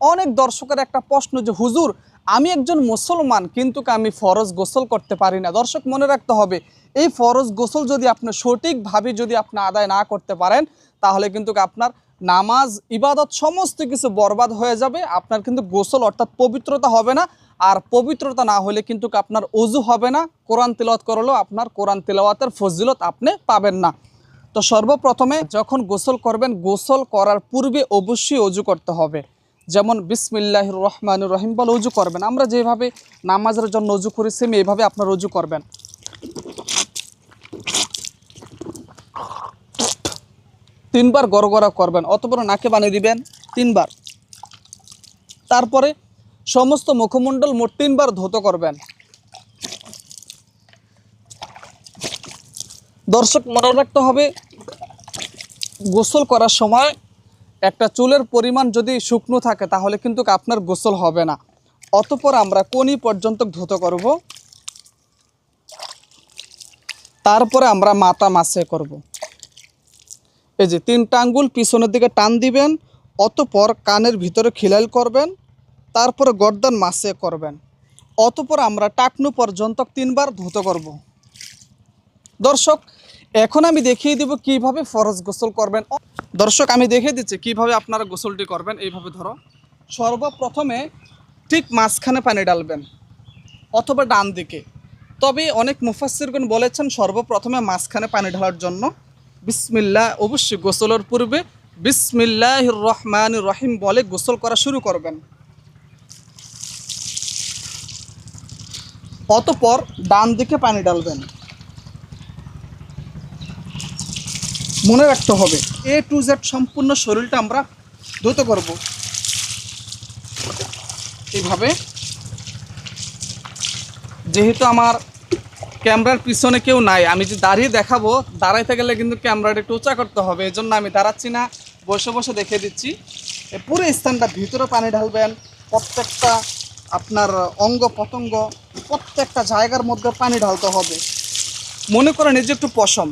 অনেক দর্শকের একটা প্রশ্ন যে, হুজুর, আমি একজন মুসলমান, কিন্তু আমি ফরজ গোসল করতে পারি না? দর্শক, মনে রাখতে হবে, এই ফরজ গোসল যদি আপনি সঠিকভাবে যদি আপনি আদায় না করতে পারেন, তাহলে কিন্তু আপনার নামাজ, ইবাদত সমস্ত কিছু বরবাদ হয়ে যাবে, আপনার কিন্তু গোসল অর্থাৎ পবিত্রতা হবে না, আর পবিত্রতা না হলে কিন্তু আপনার অজু হবে না, কোরআন তিলওয়াত করলেও আপনার কোরআন তিলাওয়াতের ফজিলত আপনি পাবেন না। তো সর্বপ্রথমে যখন গোসল করবেন, গোসল করার পূর্বে অবশ্যই অজু করতে হবে। যেমন বিসমিল্লাহ রহমান রহিম বলে অজু করবেন। আমরা যেভাবে নামাজের জন্য অজু করি সেম এইভাবে আপনার অজু করবেন। তিনবার গড়গড়া করবেন, অতপর নাকে বানিয়ে দিবেন তিনবার। তারপরে সমস্ত মুখমণ্ডল মোট তিনবার ধৌত করবেন। দর্শক, মনে রাখতে হবে, গোসল করার সময় একটা চুলের পরিমাণ যদি শুকনো থাকে, তাহলে কিন্তু আপনার গোসল হবে না। অতপর আমরা কোনি পর্যন্ত ধুত করব। তারপরে আমরা মাথা মাসে করব। এই যে তিনটা আঙ্গুল পিছনের দিকে টান দিবেন, অতপর কানের ভিতরে খিলাইল করবেন, তারপরে গর্দন মাসে করবেন। অতপর আমরা টাকনু পর্যন্ত তিনবার ধুত করব। দর্শক এখন আমি দেখিয়ে দেব কীভাবে ফরজ গোসল করবেন। দর্শক, আমি দেখিয়ে দিচ্ছি কীভাবে আপনারা গোসলটি করবেন, এইভাবে ধরো। সর্বপ্রথমে ঠিক মাঝখানে পানি ডালবেন অথবা ডান দিকে। তবে অনেক মুফাসিরগণ বলেছেন সর্বপ্রথমে মাঝখানে পানি ঢালার জন্য বিসমিল্লা, অবশ্যই গোসলের পূর্বে বিসমিল্লাহ রহমান রহিম বলে গোসল করা শুরু করবেন। অতপর ডান দিকে পানি ডালবেন মনে রাখতে হবে। এ টু জেড সম্পূর্ণ শরীরটা আমরা ধুত করব এইভাবে। যেহেতু আমার ক্যামেরার পিছনে কেউ নাই, আমি যে দাঁড়িয়ে দেখাবো, দাঁড়াইতে গেলে কিন্তু ক্যামেরাটা একটু উঁচা করতে হবে এই জন্য আমি দাঁড়াচ্ছি না, বসে বসে দেখে দিচ্ছি। পুরো স্থানটা ভিতরে পানি ঢালবেন, প্রত্যেকটা আপনার অঙ্গ প্রত্যেকটা জায়গার মধ্যে পানি ঢালতে হবে। মনে করেন এই যে একটু পশম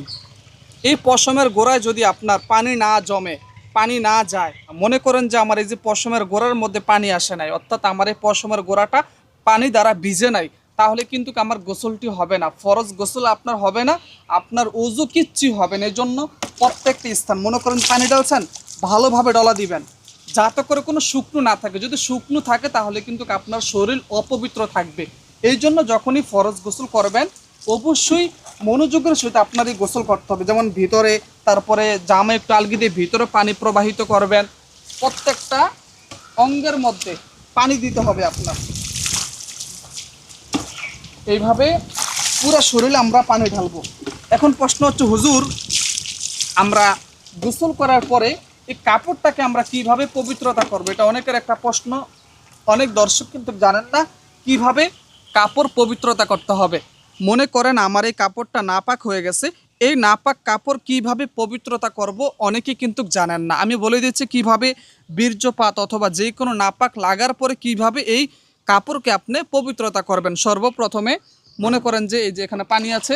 এই পশমের গোড়ায় যদি আপনার পানি না জমে, পানি না যায়, মনে করেন যে আমার এই যে পশমের গোড়ার মধ্যে পানি আসে নাই, অর্থাৎ আমার এই পশমের গোড়াটা পানি দ্বারা ভিজে নাই, তাহলে কিন্তু আমার গোসলটি হবে না, ফরজ গোসল আপনার হবে না, আপনার উজু কিচ্ছু হবে না এই জন্য প্রত্যেকটি স্থান, মনে করেন পানি ডালছেন ভালোভাবে ডলা দিবেন, যাতে করে কোনো শুকনো না থাকে, যদি শুকনো থাকে তাহলে কিন্তু আপনার শরীর অপবিত্র থাকবে এই জন্য যখনই ফরজ গোসল করবেন, অবশ্যই মনোযোগের সহিত আপনার এই গোসল করতে হবে। যেমন ভিতরে, তারপরে জামা একটু আলগি দিয়ে ভিতরে পানি প্রবাহিত করবেন। প্রত্যেকটা অঙ্গের মধ্যে পানি দিতে হবে আপনার। এইভাবে পুরো শরীরে আমরা পানি ঢালবো। এখন প্রশ্ন হচ্ছে, হুজুর, আমরা গোসল করার পরে এই কাপড়টাকে আমরা কীভাবে পবিত্রতা করব? এটা অনেকের একটা প্রশ্ন। অনেক দর্শক কিন্তু জানেন না কীভাবে কাপড় পবিত্রতা করতে হবে। মনে করেন আমার এই কাপড়টা নাপাক হয়ে গেছে। এই নাপাক কাপড় কীভাবে পবিত্রতা করব অনেকে কিন্তু জানেন না। আমি বলে দিচ্ছি কীভাবে বীর্যপাত অথবা যে কোনো নাপাক লাগার পরে কীভাবে এই কাপড়কে আপনি পবিত্রতা করবেন। সর্বপ্রথমে মনে করেন যে এই যে এখানে পানি আছে,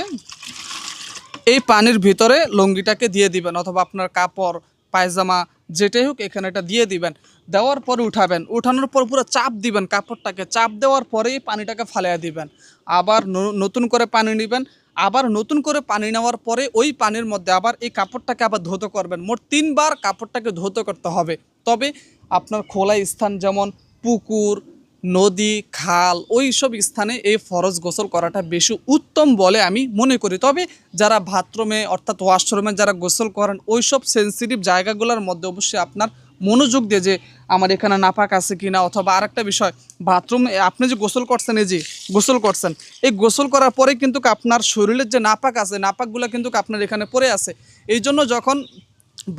এই পানির ভিতরে লুঙ্গিটাকে দিয়ে দিবেন অথবা আপনার কাপড় পায়জামা যেটাই হোক এখানে এটা দিয়ে দিবেন। দেওয়ার পরে উঠাবেন। উঠানোর পর পুরো চাপ দিবেন কাপড়টাকে। চাপ দেওয়ার পরেই পানিটাকে ফালিয়ে দিবেন। আবার নতুন করে পানি নেবেন। আবার নতুন করে পানি নেওয়ার পরে ওই পানির মধ্যে আবার এই কাপড়টাকে আবার ধৌত করবেন। মোট তিনবার কাপড়টাকে ধৌত করতে হবে। তবে আপনার খোলা স্থান যেমন পুকুর নদী, খাল, ওই সব স্থানে এই ফরজ গোসল করাটা বেশি উত্তম বলে আমি মনে করি। তবে যারা বাথরুমে অর্থাৎ ওয়াশরুমে যারা গোসল করেন, ওই সব সেন্সিটিভ জায়গাগুলোর মধ্যে অবশ্যই আপনার মনোযোগ দিয়ে যে আমার এখানে নাপাক আছে কি না অথবা আরেকটা বিষয়, বাথরুমে আপনি যে গোসল করছেন, এই যে গোসল করছেন, এই গোসল করার পরে কিন্তু আপনার শরীরের যে নাপাক আছে, নাপাকগুলো কিন্তু আপনার এখানে পড়ে আছে। এই জন্য যখন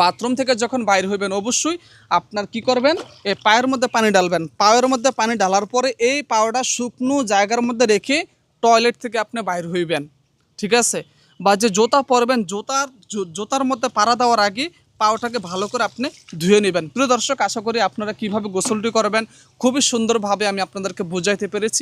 বাথরুম থেকে যখন বাইর হইবেন, অবশ্যই আপনার কি করবেন, এই পায়ের মধ্যে পানি ডালবেন পায়ের মধ্যে পানি ডালার পরে এই পাওয়াটা শুকনো জায়গার মধ্যে রেখে টয়লেট থেকে আপনি বাইর হইবেন। ঠিক আছে? বা যে জোতা পরবেন, জোতার জোতার মধ্যে পাড়া দেওয়ার আগে পাওটাকে ভালো করে আপনি ধুয়ে নেবেন। প্রিয় দর্শক, আশা করি আপনারা কীভাবে গোসলটি করবেন, খুবই সুন্দরভাবে আমি আপনাদেরকে বুঝাইতে পেরেছি।